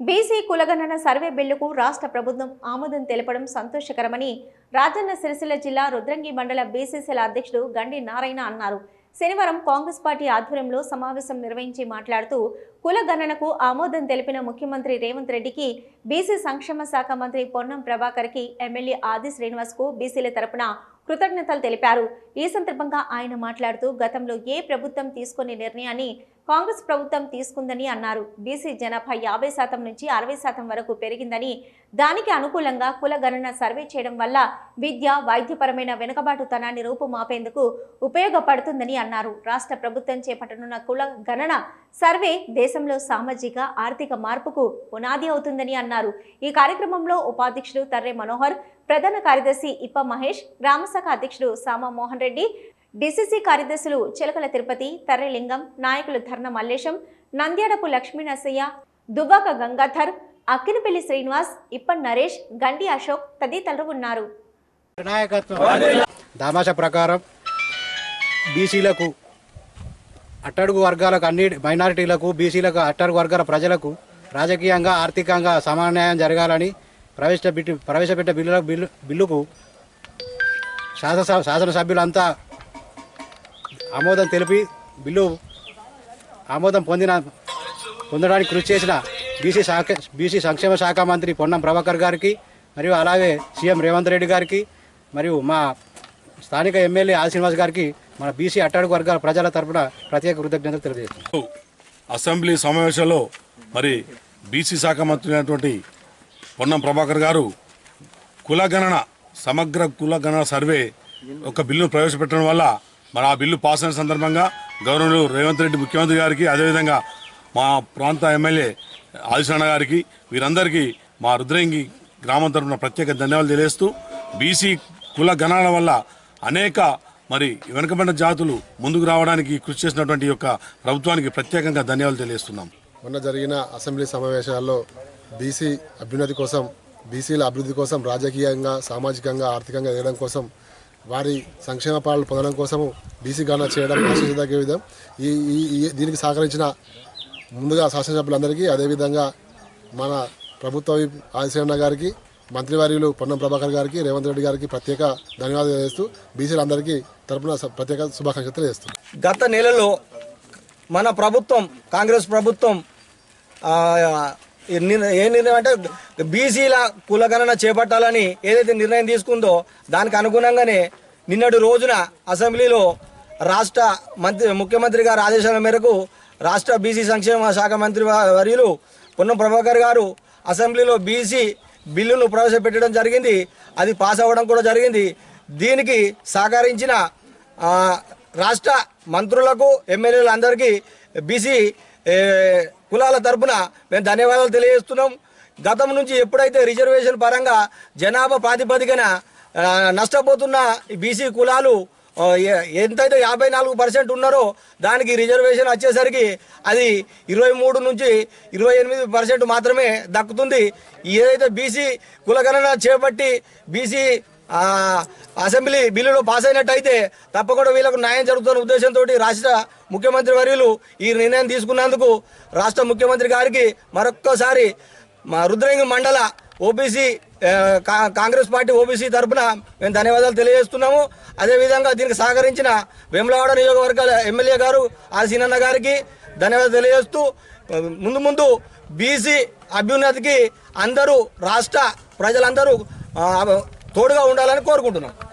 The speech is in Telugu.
బీసీ కులగణన సర్వే బిల్లుకు రాష్ట్ర ప్రభుత్వం ఆమోదం తెలపడం సంతోషకరమని రాజన్న సిరిసిల్ల జిల్లా రుద్రంగి మండల బీసీసీల అధ్యక్షుడు గండి నారాయణ అన్నారు. శనివారం కాంగ్రెస్ పార్టీ ఆధ్వర్యంలో సమావేశం నిర్వహించి మాట్లాడుతూ కుల గణనకు ఆమోదం తెలిపిన ముఖ్యమంత్రి రేవంత్ రెడ్డికి బీసీ సంక్షేమ శాఖ మంత్రి పొన్నం ప్రభాకర్కి ఎమ్మెల్యే ఆది శ్రీనివాస్కు బీసీల తరపున కృతజ్ఞతలు తెలిపారు. ఈ సందర్భంగా ఆయన మాట్లాడుతూ గతంలో ఏ ప్రభుత్వం తీసుకునే నిర్ణయాన్ని కాంగ్రెస్ ప్రభుత్వం తీసుకుందని అన్నారు. బీసీ జనాభా యాభై శాతం నుంచి అరవై శాతం వరకు పెరిగిందని దానికి అనుకూలంగా కుల గణన సర్వే చేయడం వల్ల విద్య వైద్యపరమైన వెనుకబాటుతనాన్ని రూపుమాపేందుకు ఉపయోగపడుతుందని అన్నారు. రాష్ట్ర ప్రభుత్వం చేపట్టనున్న కుల గణన సర్వే దేశంలో సామాజిక ఆర్థిక మార్పుకు పునాది అవుతుందని అన్నారు. ఈ కార్యక్రమంలో ఉపాధ్యక్షుడు తర్రె మనోహర్ ప్రధాన కార్యదర్శి ఇప్ప మహేష్ గ్రామశాఖ అధ్యక్షుడు సామ మోహన్ రెడ్డి డిసిసి కార్యదర్శులు చిలకల తిరుపతి తర్రెలింగం నాయకులు ధర్న మల్లేశం నంద్యాడపు లక్ష్మీ నరసయ్య గంగాధర్ అక్కినపల్లి శ్రీనివాస్ ఇప్పన్ నరేష్ గండి అశోక్ తదితరులు ఉన్నారు. నాయకత్వం. దామాష ప్రకారం బీసీలకు అట్టడుగు వర్గాలకు అన్ని మైనారిటీలకు బీసీలకు అట్టడుగు వర్గాల ప్రజలకు రాజకీయంగా ఆర్థికంగా సమన్వయం జరగాలని ప్రవేశపెట్టి ప్రవేశపెట్టే బిల్లు బిల్లు బిల్లుకు శాసన శాసనసభ్యులంతా ఆమోదం తెలిపి బిల్లు ఆమోదం పొందిన పొందడానికి కృషి చేసిన బీసీ శాఖ బీసీ సంక్షేమ శాఖ మంత్రి పొన్నం ప్రభాకర్ గారికి మరియు అలాగే సీఎం రేవంత్ రెడ్డి గారికి మరియు మా స్థానిక ఎమ్మెల్యే ఆది శ్రీనివాస్ గారికి మన బీసీ అట్టడుగు వర్గాల ప్రజల తరపున ప్రత్యేక కృతజ్ఞతలు తెలియజేస్తున్నాం. అసెంబ్లీ సమావేశంలో మరి బీసీ శాఖ మంత్రి అయినటువంటి పొన్నం ప్రభాకర్ గారు కులగణన సమగ్ర కులగణన సర్వే ఒక బిల్లును ప్రవేశపెట్టడం వల్ల మరి ఆ బిల్లు పాస్ అయిన సందర్భంగా గవర్నర్ రేవంత్ రెడ్డి ముఖ్యమంత్రి గారికి అదేవిధంగా మా ప్రాంత ఎమ్మెల్యే ఆదిశరణ గారికి వీరందరికీ మా రుద్రంగి గ్రామం తరఫున ప్రత్యేక ధన్యవాదాలు తెలియజేస్తూ బీసీ కుల గణాల వల్ల అనేక మరి వెనుకబడిన జాతులు ముందుకు రావడానికి కృషి చేసినటువంటి యొక్క ప్రభుత్వానికి ప్రత్యేకంగా ధన్యవాదాలు తెలియజేస్తున్నాం. మొన్న జరిగిన అసెంబ్లీ సమావేశాల్లో బీసీ అభ్యున్నతి కోసం బీసీల అభివృద్ధి కోసం రాజకీయంగా సామాజికంగా ఆర్థికంగా ఎదగడం కోసం వారి సంక్షేమ పాలన పొందడం కోసము బీసీ గణన చేయడం ఆశించదగ్గ విధం. ఈ ఈ ఈ- దీనికి సహకరించిన ముందుగా శాసనసభ్యులందరికీ అదేవిధంగా మన ప్రభుత్వ విప్ ఆదిశరణ గారికి మంత్రివర్యులు పొన్నం ప్రభాకర్ గారికి రేవంత్ రెడ్డి గారికి ప్రత్యేక ధన్యవాదాలు తెలియజేస్తూ బీసీలందరికీ తరపున ప్రత్యేక శుభాకాంక్షలు తెలియజేస్తూ. గత నెలలో మన ప్రభుత్వం కాంగ్రెస్ ప్రభుత్వం ఏ నిర్ణయం అంటే బీసీల కులగణన చేపట్టాలని ఏదైతే నిర్ణయం తీసుకుందో దానికి అనుగుణంగానే నిన్నటి రోజున అసెంబ్లీలో రాష్ట్ర మంత్రి ముఖ్యమంత్రి గారి ఆదేశాల మేరకు రాష్ట్ర బీసీ సంక్షేమ శాఖ మంత్రి వర్యులు పొన్నం ప్రభాకర్ గారు అసెంబ్లీలో బీసీ బిల్లును ప్రవేశపెట్టడం జరిగింది. అది పాస్ అవ్వడం కూడా జరిగింది. దీనికి సహకరించిన రాష్ట్ర మంత్రులకు ఎమ్మెల్యేలందరికీ బీసీ కులాల తరపున మేము ధన్యవాదాలు తెలియజేస్తున్నాం. గతం నుంచి ఎప్పుడైతే రిజర్వేషన్ పరంగా జనాభా ప్రాతిపదికన నష్టపోతున్న బీసీ కులాలు ఎంతైతే యాభై నాలుగు పర్సెంట్ ఉన్నారో దానికి రిజర్వేషన్ వచ్చేసరికి అది ఇరవై మూడు నుంచి ఇరవై ఎనిమిది పర్సెంట్ మాత్రమే దక్కుతుంది. ఏదైతే బీసీ కులగణన చేపట్టి బీసీ అసెంబ్లీ బిల్లులో పాస్ అయినట్టయితే తప్పకుండా వీళ్ళకు న్యాయం జరుగుతున్న ఉద్దేశంతో రాష్ట్ర ముఖ్యమంత్రి వర్యులు ఈ నిర్ణయం తీసుకున్నందుకు రాష్ట్ర ముఖ్యమంత్రి గారికి మరొక్కసారి మా రుద్రంగి మండల ఓబీసీ కా- కాంగ్రెస్ పార్టీ ఓబీసీ తరఫున మేము ధన్యవాదాలు తెలియజేస్తున్నాము. అదేవిధంగా దీనికి సహకరించిన వేములవాడ నియోజకవర్గాల ఎమ్మెల్యే గారు ఆసీనన్న గారికి ధన్యవాదాలు తెలియజేస్తూ ముందు ముందు బీసీ అభ్యున్నతికి అందరూ రాష్ట్ర ప్రజలందరూ తోడుగా ఉండాలని కోరుకుంటున్నాం.